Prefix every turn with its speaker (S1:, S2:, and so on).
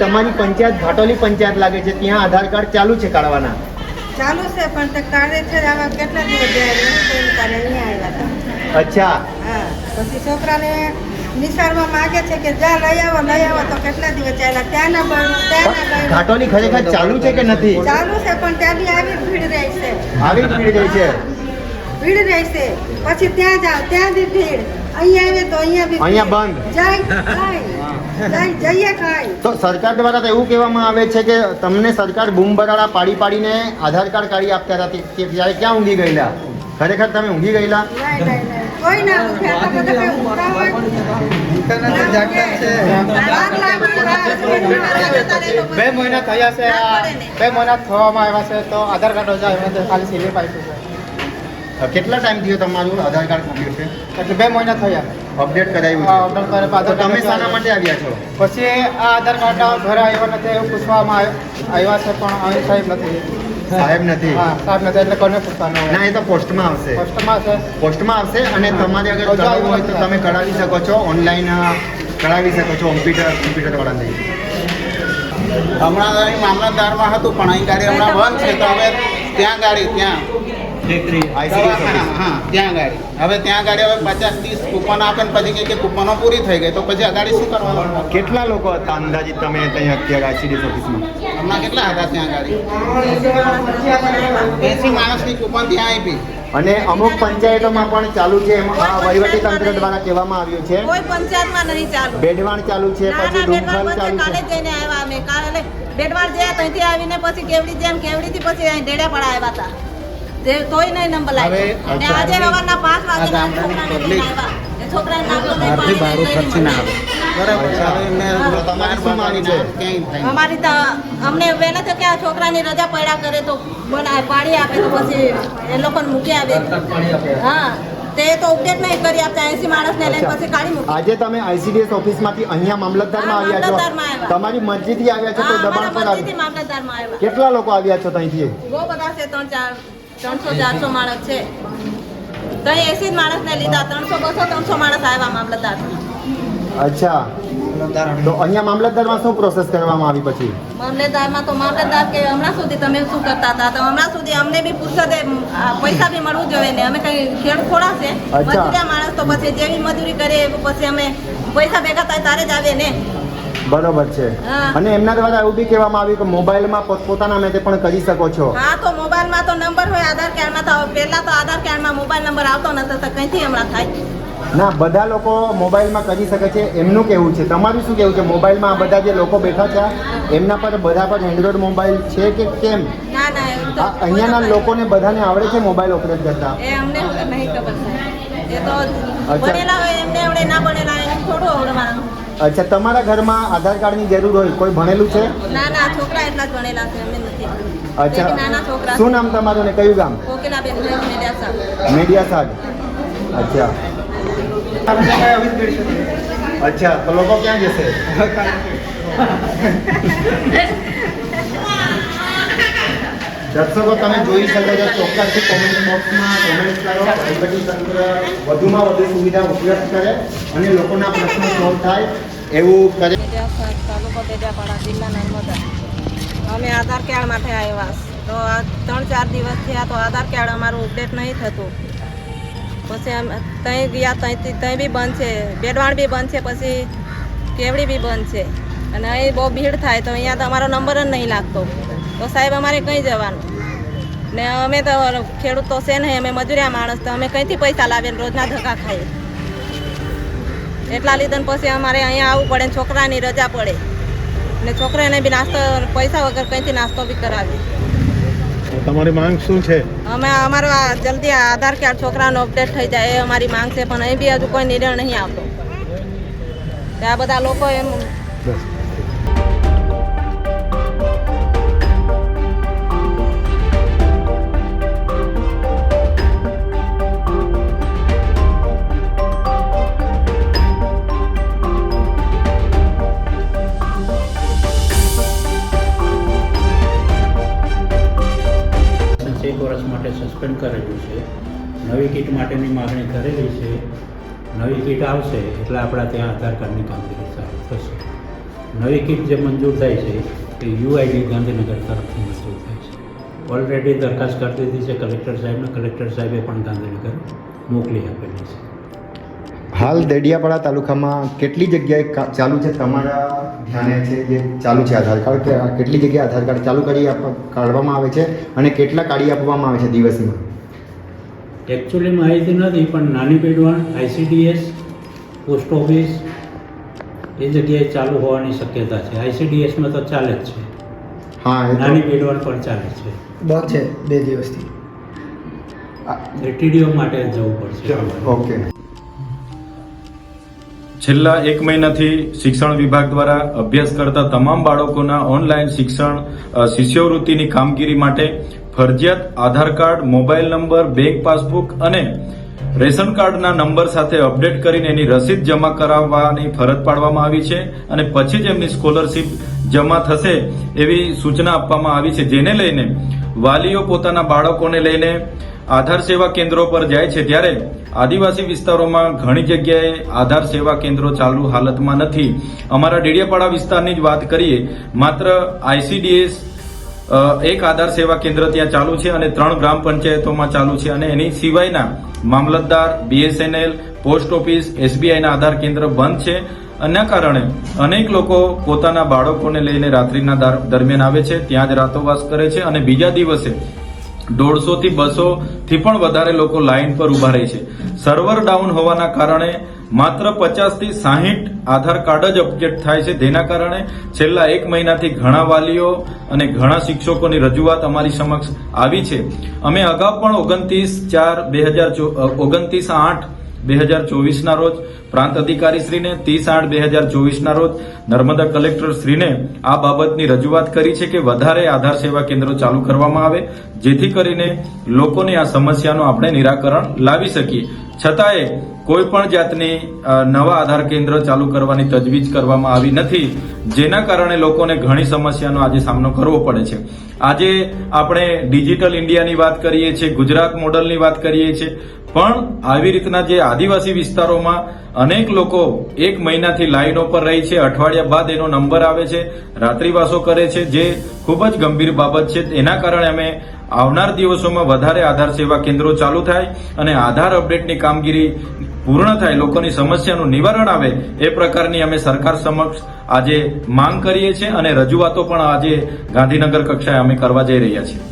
S1: તમારી પંચાયત ભાટોલી પંચાયત લાગે છે ત્યાં આધાર કાર્ડ ચાલુ છે કાઢવાના?
S2: ચાલુ છે પણ તે કાઢે છે આવા કેટલા દિવસ એવું અહીંયા આવ્યા હતા.
S1: અચ્છા.
S2: હા પછી છોકરાને નિસારમાં માગે છે કે જા લઈ આવો લઈ આવો તો કેટલા દિવસ ચાલ્યા? ત્યાંના
S1: પણ
S2: ત્યાંના
S1: ઘાટોની ખરેખર ચાલુ છે કે નથી?
S2: ચાલુ છે પણ ત્યાંની આવી ભીડ રહે છે.
S1: આવી ભીડ રહે છે.
S2: ભીડ રહેશે પછી ત્યાં જાઓ ત્યાં બી ભીડ અહીંયા આવે તો અહીંયા બી
S1: અહીંયા બંધ.
S2: જાય ખાય જઈએ ખાય
S1: તો સરકાર દ્વારા તો એવું કહેવામાં આવે છે કે તમને સરકાર બૂમબરાડા પાડી પાડીને આધાર કાર્ડ કાઢી આપતા હતા કે જ્યારે ત્યારે ક્યાં ઊંઘી ગયેલા ખરેખર તમે ઊંઘી ગયેલા
S2: કોઈ ના
S3: બે મહિના થયા છે બે મહિના થવામાં આવ્યા છે તો આધાર કાર્ડ રજા ખાલી સિલેબ આપ્યું છે
S1: કેટલા ટાઈમ થયો તમારું આધાર કાર્ડ કમ્પ્લીટ છે?
S3: એટલે બે મહિના થયા.
S1: અપડેટ કરાવ્યું. તો તમે શાના માટે આવ્યા છો?
S3: પછી આ આધાર કાર્ડ ઘરે આવ્યો નથી એવું પૂછવામાં આવ- આવ્યા છે પણ અહીં સાહેબ નથી.
S1: સાહેબ નથી?
S3: હા સાહેબ નથી એટલે કોને પૂછવાનું
S1: ના એ તો પોસ્ટમાં આવશે.
S3: પોસ્ટમાં આવશે?
S1: પોસ્ટમાં આવશે અને તમારે અગર કરાવવું હોય તો તમે કરાવી શકો છો ઓનલાઈન કરાવી શકો છો કોમ્પ્યુટર કોમ્પ્યુટર વાળાને
S4: હમણાં મામલતદારમાં હતું પણ અહીં ગાડી હમણાં બંધ છે તો હવે ત્યાં ગાડી ત્યાં.
S1: ICDS
S4: હા ત્યાં ગાડી. હવે ત્યાં ગાડી હવે પચાસ ત્રીસ કૂપન આપે ને પછી કે કૂપનો પૂરી થઈ ગઈ તો પછી અગાડી શું કરવાનું?
S1: કેટલા લોકો હતા અંદાજિત તમે ત્યાં અત્યારે આઈસીડીએસ ઓફિસમાં
S4: હમણાં કેટલા હતા ત્યાં ગાડી? એસી માણસની કૂપન ત્યાં આપી.
S1: અને અમુક પંચાયતોમાં પણ ચાલુ છે એમાં આ વહીવટી તંત્ર દ્વારા કહેવામાં આવ્યું છે.
S5: કોઈ પંચાયતમાં નહીં ચાલુ.
S1: બેડવાણ ચાલુ છે પછી ડુંગર ચાલુ છે.
S5: જ જઈને આવ્યા અમે. કાલે બેડવાળ ગયા ત્યાંથી આવીને પછી કેવડી જેમ કેવડીથી પછી અહીં પડાયા આવ્યા હતા. તે તોય નહીં નંબર ને આજે સવારના પાંચ વાગે છોકરાને નહીં, પાણી નહીં, અમારી અમને વહેલા તો કે આ છોકરાની રજા પડ્યા કરે તો બનાય પાણી આપે તો પછી એ લોકોને મૂકી આવે. હા તે તો ઉપડેટ નહીં કરી આપતા એસી માણસને લઈને પછી કાઢી મૂકી.
S1: આજે તમે આઈસીડીએસ ઓફિસમાંથી અહીંયા મામલતદારમાં આવ્યા છો. તમારી મરજીથી આવ્યા છો તો દબાણ પર
S5: આવ્યા.
S1: કેટલા લોકો આવ્યા છો ત્યાંથી?
S5: બહુ બધા છે ત્રણ ચાર. ત્રણસો ચારસો માણસ છે. ત્રણ એસી જ માણસને લીધા. ત્રણસો બસો ત્રણસો માણસ આવ્યા મામલતદાર.
S1: અચ્છા. તો અહીંયા મામલતદારમાં શું પ્રોસેસ કરવામાં આવી પછી?
S5: મામલતદારમાં તો મામલતદાર કે હમણાં સુધી તમે શું કરતા હતા? તો હમણાં સુધી અમને બી પુરસદે આ પૈસા બી મળવું જોઈએ ને? અમે કઈ ખેડ થોડા છે. મજૂરિયા માણસ તો પછી જેવી મજૂરી કરીએ પછી અમે પૈસા ભેગા થાય તારે જ આવે ને?
S1: બરોબર છે. અને એમના દ્વારા એવું બી કહેવામાં આવ્યું કે મોબાઈલમાં પોતપોતાના મેતે પણ કરી શકો છો.
S5: હા તો મોબાઈલમાં તો નંબર હોય આધાર કાર્ડમાં તો પહેલા તો આધાર કાર્ડમાં મોબાઈલ નંબર આવતો નતો તો કંઈથી હમણાં થાય?
S1: ના બધા લોકો મોબાઈલમાં કરી શકે છે એમનું કેવું છે. તમારું શું કેવું છે? મોબાઈલમાં આ બધા જે લોકો બેઠા છે એમના પર બધા પર એન્ડ્રોઈડ મોબાઈલ છે કે કેમ?
S5: ના ના
S1: અહીંયાના લોકોને બધાને આવડે છે મોબાઈલ ઓપરેટ કરતા?
S5: એ અમને નહીં ખબર સાહેબ. એ તો
S1: અચ્છા.
S5: ભણેલા હોય એમને આવડે ના ભણેલા એને થોડું આવડવાનું.
S1: અચ્છા તમારા ઘરમાં આધાર કાર્ડની જરૂર હોય કોઈ ભણેલું છે?
S5: ના ના છોકરા એટલા જ ભણેલા છે અમે નથી.
S1: અચ્છા
S5: નાના છોકરા
S1: શું નામ તમારું ને કયું ગામ?
S5: મેળ્યા સાહેબ
S1: મીડિયા સાગ અચ્છા. અચ્છા તો લોકો ક્યાં જશે? દર્શકો, તમે જોઈ શકો છો, ચોક્કસથી કોમેન્ટ બોક્સમાં કોમેન્ટ કરો. વહીવટી તંત્ર વધુમાં વધુ સુવિધા ઉપલબ્ધ કરે અને લોકોના પ્રશ્નો સોલ્વ થાય એવું કરે.
S5: અમે આધાર કાર્ડ માટે આવ્યા તો આ ત્રણ ચાર દિવસ થયા તો આધાર કાર્ડ અમારું અપડેટ નહીં થતું. પછી અમે ત્યાં ગયા ત્યાંથી ત્યાં બી બંધ છે. બેડવાણ બી બંધ છે, પછી કેવડી બી બંધ છે. અને અહીં બહુ ભીડ થાય તો અહીંયા તો અમારો નંબર જ નહીં લાગતો. તો સાહેબ અમારે કઈ જવાનું? ને અમે તો ખેડૂત તો છે નહીં અમે મજૂરિયા માણસ તો અમે કંઈથી પૈસા લાવીને રોજના ધક્કા ખાઈએ? એટલા લીધે પછી અમારે અહીંયા આવવું પડે ને છોકરાની રજા પડે. ને છોકરાને બી નાસ્તો પૈસા વગર કંઈથી નાસ્તો બી કરાવીએ.
S1: તમારી માંગ શું છે?
S5: અમે અમારો જલ્દી આધાર કાર્ડ છોકરાનો અપડેટ થઈ જાય એ અમારી માંગ છે પણ અહીં બી હજુ કોઈ નિર્ણય નહીં આવતો. આ બધા લોકો એમ
S6: સસ્પેન્ડ કરેલું છે. નવી કીટ માટેની માગણી કરેલી છે. નવી કીટ આવશે એટલે આપણા ત્યાં આધાર કાર્ડની કામગીરી ચાલુ થશે. નવી કીટ જે મંજૂર થાય છે એ યુઆઈડી ગાંધીનગર તરફથી મંજૂર થાય છે. ઓલરેડી દરખાસ્ત કરી દીધી છે કલેક્ટર સાહેબને. કલેક્ટર સાહેબે પણ ગાંધીનગર મોકલી આપેલી છે.
S1: હાલ દેડિયાપાડા તાલુકામાં કેટલી જગ્યાએ ચાલુ છે? તમારા ધ્યાને છે જે ચાલુ છે આધાર કાર્ડ? કે કેટલી જગ્યાએ આધાર કાર્ડ ચાલુ કરી આપવા કાઢવામાં આવે છે અને કેટલા કાઢી આપવામાં આવે છે દિવસમાં?
S6: એકચ્યુઅલી માહિતી નથી પણ નાની પેઢવાણ આઈસીડીએસ પોસ્ટ ઓફિસ એ જગ્યાએ ચાલુ હોવાની શક્યતા છે. આઈસીડીએસમાં તો ચાલે જ છે.
S1: હા
S6: નાની પેઢવાણ પણ ચાલે છે.
S3: બંધ છે બે દિવસથી.
S6: એટીડીઓ માટે જવું પડશે.
S1: ઓકે.
S7: છેલ્લા એક મહિનાથી શિક્ષણ વિભાગ દ્વારા અભ્યાસ કરતા તમામ બાળકોના ઓનલાઈન શિક્ષણ શિષ્યવૃત્તિની કામગીરી માટે ફરજિયાત Aadhaar card, mobile number, bank passbook અને રેશન કાર્ડના નંબર સાથે અપડેટ કરીને એની રસીદ જમા કરાવવાની ફરજ પાડવામાં આવી છે અને પછી જ એમની સ્કોલરશીપ જમા થશે એવી સૂચના આપવામાં આવી છે. જેને લઈને વાલીઓ પોતાના બાળકોને લઈને આધાર સેવા કેન્દ્રો પર જાય છે ત્યારે આદિવાસી વિસ્તારોમાં ઘણી જગ્યાએ આધાર સેવા કેન્દ્રો ચાલુ હાલતમાં નથી. અમારા ડેડિયાપાડા વિસ્તારની જ વાત કરીએ, માત્ર આઈસીડીએસ એક આધાર સેવા કેન્દ્ર ત્યાં ચાલુ છે અને ત્રણ ગ્રામ પંચાયતોમાં ચાલુ છે અને એની સિવાયના મામલતદાર, બીએસએનએલ, પોસ્ટ ઓફિસ, એસબીઆઈના આધાર કેન્દ્ર બંધ છે. એના કારણે અનેક લોકો પોતાના બાળકોને લઈને રાત્રિના દર- દરમિયાન આવે છે, ત્યાં જ રાતોવાસ કરે છે અને બીજા દિવસે દોઢસો થી બસો થી પણ વધારે લોકો લાઇન પર ઊભા રહે છે. સર્વર ડાઉન હોવાના કારણે માત્ર પચાસથી સાહીઠ આધાર કાર્ડ જ અપડેટ થાય છે. તેના કારણે છેલ્લા એક મહિનાથી ઘણા વાલીઓ અને ઘણા શિક્ષકોની રજૂઆત અમારી સમક્ષ આવી છે. અમે અગાઉ પણ ઓગણત્રીસ ચાર બે હજાર ઓગણત્રીસ આઠ બે હજાર ચોવીસના રોજ પ્રાંત અધિકારી શ્રીને ત્રીસ આઠ બે હજાર ચોવીસના રોજ નર્મદા કલેક્ટર શ્રીને આ બાબતની રજૂઆત કરી છે કે વધારે આધાર સેવા કેન્દ્રો ચાલુ કરવામાં આવે, જેથી કરીને લોકોની આ સમસ્યાનું આપણે નિરાકરણ લાવી શકીએ. છતાંય કોઈ પણ જાતની નવા આધાર કેન્દ્ર ચાલુ કરવાની તજવીજ કરવામાં આવી નથી, જેના કારણે લોકોને ઘણી સમસ્યાનો આજે સામનો કરવો પડે છે. આજે આપણે ડિજિટલ ઇન્ડિયાની વાત કરીએ છીએ, ગુજરાત મોડલની વાત કરીએ છીએ પણ આવી રીતના જે આદિવાસી વિસ્તારોમાં અનેક લોકો એક મહિનાથી લાઈનો પર રહી છે, અઠવાડિયા બાદ એનો નંબર આવે છે, રાત્રિવાસો કરે છે, જે ખૂબ જ ગંભીર બાબત છે. એના કારણે અમે આવનાર દિવસોમાં વધારે આધાર સેવા કેન્દ્રો ચાલુ થાય અને આધાર અપડેટની કામગીરી પૂર્ણ થાય, લોકોની સમસ્યાનું નિવારણ આવે, એ પ્રકારની અમે સરકાર સમક્ષ આજે માંગ કરીએ છીએ અને રજૂઆતો પણ આજે ગાંધીનગર કક્ષાએ અમે કરવા જઈ રહ્યા છીએ.